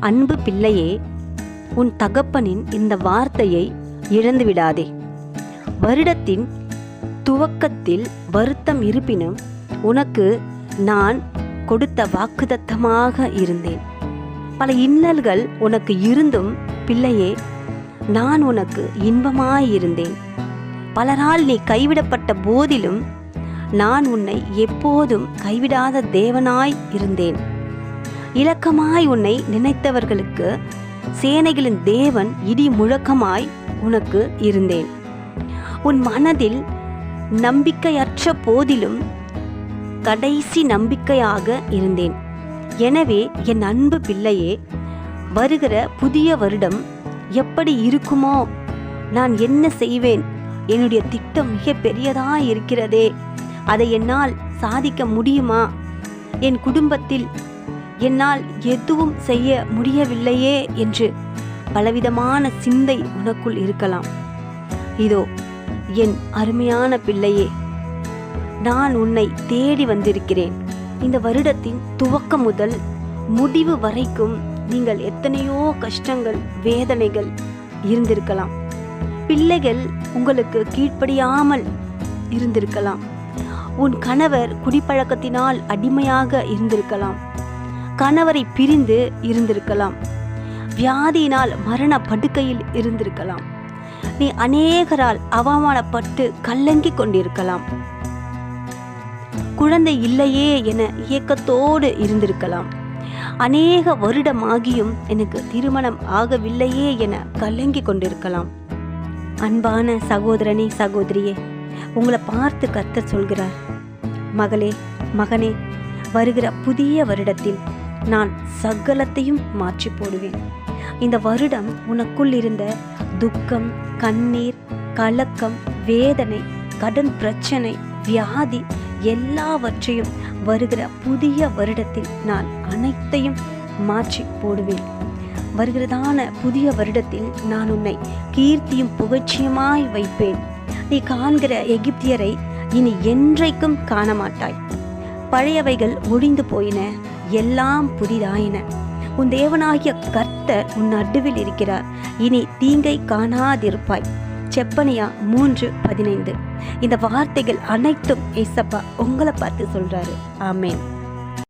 அன்பு பிள்ளையே உன் தகப்பனின் இந்த வார்த்தையை இழந்துவிடாதே. வருடத்தின் துவக்கத்தில் வருத்தம் இருப்பினும் உனக்கு நான் கொடுத்த வாக்குதத்தமாக இருந்தேன். பல இன்னல்கள் உனக்கு இருந்தும் பிள்ளையே நான் உனக்கு இன்பமாயிருந்தேன். பலரால் நீ கைவிடப்பட்ட போதிலும் நான் உன்னை எப்போதும் கைவிடாத தேவனாய் இருந்தேன். இலக்கமாய் உன்னை நினைத்தவர்களுக்கு சேனைகளின் தேவன் இடி முழக்கமாய் உனக்கு இருந்தேன். உன் மனதில் நம்பிக்கையற்ற போதிலும் கடைசி நம்பிக்கையாக இருந்தேன். எனவே என் அன்பு பிள்ளையே வருகிற புதிய வருடம் எப்படி இருக்குமோ நான் என்ன செய்வேன்? என்னுடைய திட்டம் மிக பெரியதாய் இருக்கிறதே அதை என்னால் சாதிக்க முடியுமா? என் குடும்பத்தில் என்னால் எதுவும் செய்ய முடியவில்லையே என்று பலவிதமான சிந்தை உனக்குள் இருக்கலாம். இதோ என் அருமையான பிள்ளையே நான் உன்னை தேடி வந்திருக்கிறேன். இந்த வருடத்தின் துவக்கம் முதல் முடிவு வரைக்கும் நீங்கள் எத்தனையோ கஷ்டங்கள் வேதனைகள் இருந்திருக்கலாம். பிள்ளைகள் உங்களுக்கு கீழ்ப்படியாமல் இருந்திருக்கலாம். உன் கணவர் குடிப்பழக்கத்தினால் அடிமையாக இருந்திருக்கலாம். கணவரை பிரிந்து இருந்திருக்கலாம். வியாதியினால் மரண படுக்கையில் இருந்திருக்கலாம். நீ அநேகரால் அவமானப்பட்டு கல்லங்கி கொண்டிருக்கலாம். குழந்தை இல்லையே என இயக்கத்தோடு இருந்திருக்கலாம். அநேக வருடமாகியும் எனக்கு திருமணம் ஆகவில்லையே என கலங்கி கொண்டிருக்கலாம். அன்பான சகோதரனே சகோதரியே உங்களை பார்த்து கத்த சொல்கிறார். மகளே மகனே வருகிற புதிய வருடத்தில் நான் சகலத்தையும் மாற்றி போடுவேன். இந்த வருடம் உனக்குள் இருந்த துக்கம் கண்ணீர் கலக்கம் வேதனை கடன் பிரச்சனை வியாதி எல்லாவற்றையும் வருகிற புதிய வருடத்தில் நான் அனைத்தையும் மாற்றி போடுவேன். வருகிறதான புதிய வருடத்தில் நான் உன்னை கீர்த்தியும் புகழ்ச்சியுமாய் வைப்பேன். நீ காண்கிற எகிப்தியரை இனி என்றைக்கும் காண மாட்டாய் பழையவைகள் ஒழிந்து போயின. எல்லாம் புதிதாயின. உன் தேவனாகிய கர்த்தர் உன் நடுவில் இருக்கிறார். இனி தீங்கை காணாதிருப்பாய். செப்பனியா மூன்று பதினைந்து. இந்த வார்த்தைகள் அனைத்தும் ஏசப்பா உங்களை பார்த்து சொல்றாரு. ஆமேன்.